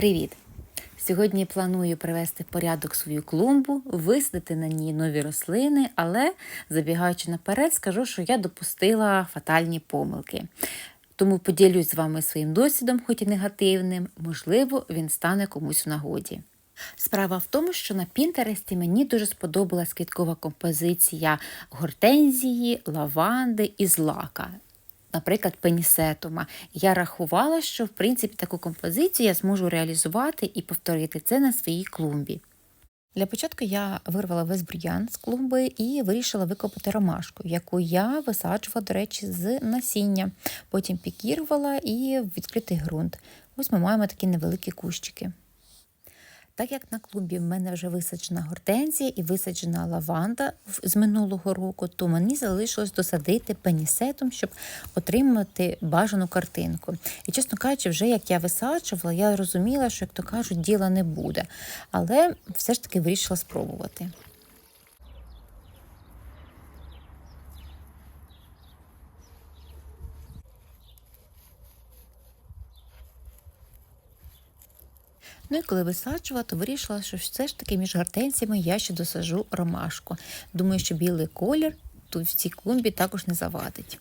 Привіт! Сьогодні планую привести в порядок свою клумбу, висадити на ній нові рослини, але забігаючи наперед, скажу, що я допустила фатальні помилки. Тому поділюсь з вами своїм досвідом, хоч і негативним, можливо, він стане комусь в нагоді. Справа в тому, що на Пінтересті мені дуже сподобалась квіткова композиція гортензії, лаванди і злака. Наприклад, пенісетума. Я рахувала, що в принципі таку композицію я зможу реалізувати і повторити це на своїй клумбі. Для початку я вирвала весь бур'ян з клумби і вирішила викопати ромашку, яку я висаджувала, до речі, з насіння. Потім пікірувала і відкритий ґрунт. Ось ми маємо такі невеликі кущики. Так як на клубі в мене вже висаджена гортензія і висаджена лаванда з минулого року, то мені залишилось досадити пенісетом, щоб отримати бажану картинку. І, чесно кажучи, вже як я висаджувала, я розуміла, що, як то кажуть, діла не буде. Але все ж таки вирішила спробувати. Ну і коли висаджувала, то вирішила, що все ж таки між гортензіями я ще досажу ромашку. Думаю, що білий колір тут в цій клумбі також не завадить.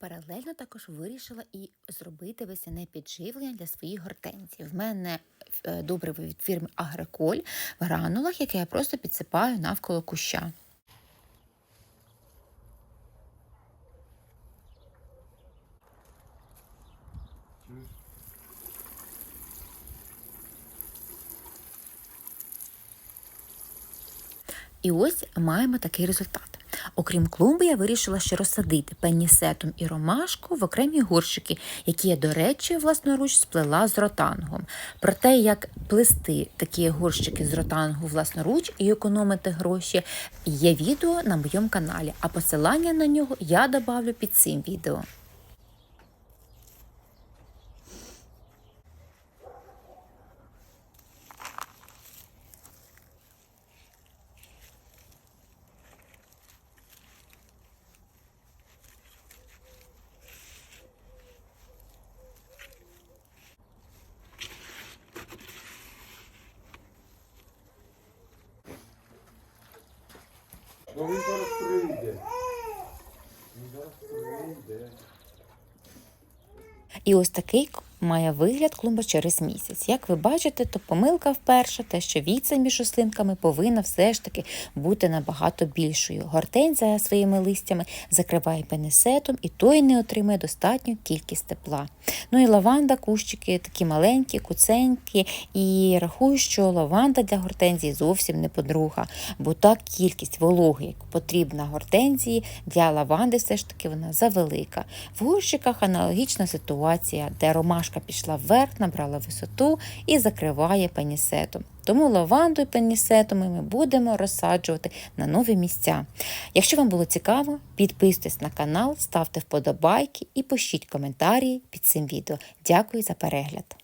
Паралельно також вирішила і зробити весняне підживлення для своїх гортензій. В мене е, добриво від фірми Агриколь в гранулах, яке я просто підсипаю навколо куща. І ось маємо такий результат. Окрім клумби, я вирішила ще розсадити пеннісетом і ромашку в окремі горщики, які я, до речі, власноруч сплела з ротангом. Про те, як плести такі горщики з ротангу власноруч і економити гроші, є відео на моєму каналі, а посилання на нього я добавлю під цим відео. Ну він зараз прийде. Він зараз прийде. І ось такий має вигляд клумба через місяць. Як ви бачите, то помилка вперше, те, що відстань між рослинками повинна все ж таки бути набагато більшою. Гортензія своїми листями закриває пенесетом, і той не отримує достатню кількість тепла. Ну і лаванда, кущики такі маленькі, куценькі, і рахую, що лаванда для гортензії зовсім не подруга, бо та кількість вологи, яку потрібна гортензії, для лаванди все ж таки вона завелика. В горщиках аналогічна ситуація, де ромашка пішла вверх, набрала висоту і закриває пенісетом. Тому лаванду і пенісетами ми будемо розсаджувати на нові місця. Якщо вам було цікаво, підписуйтесь на канал, ставте вподобайки і пишіть коментарі під цим відео. Дякую за перегляд!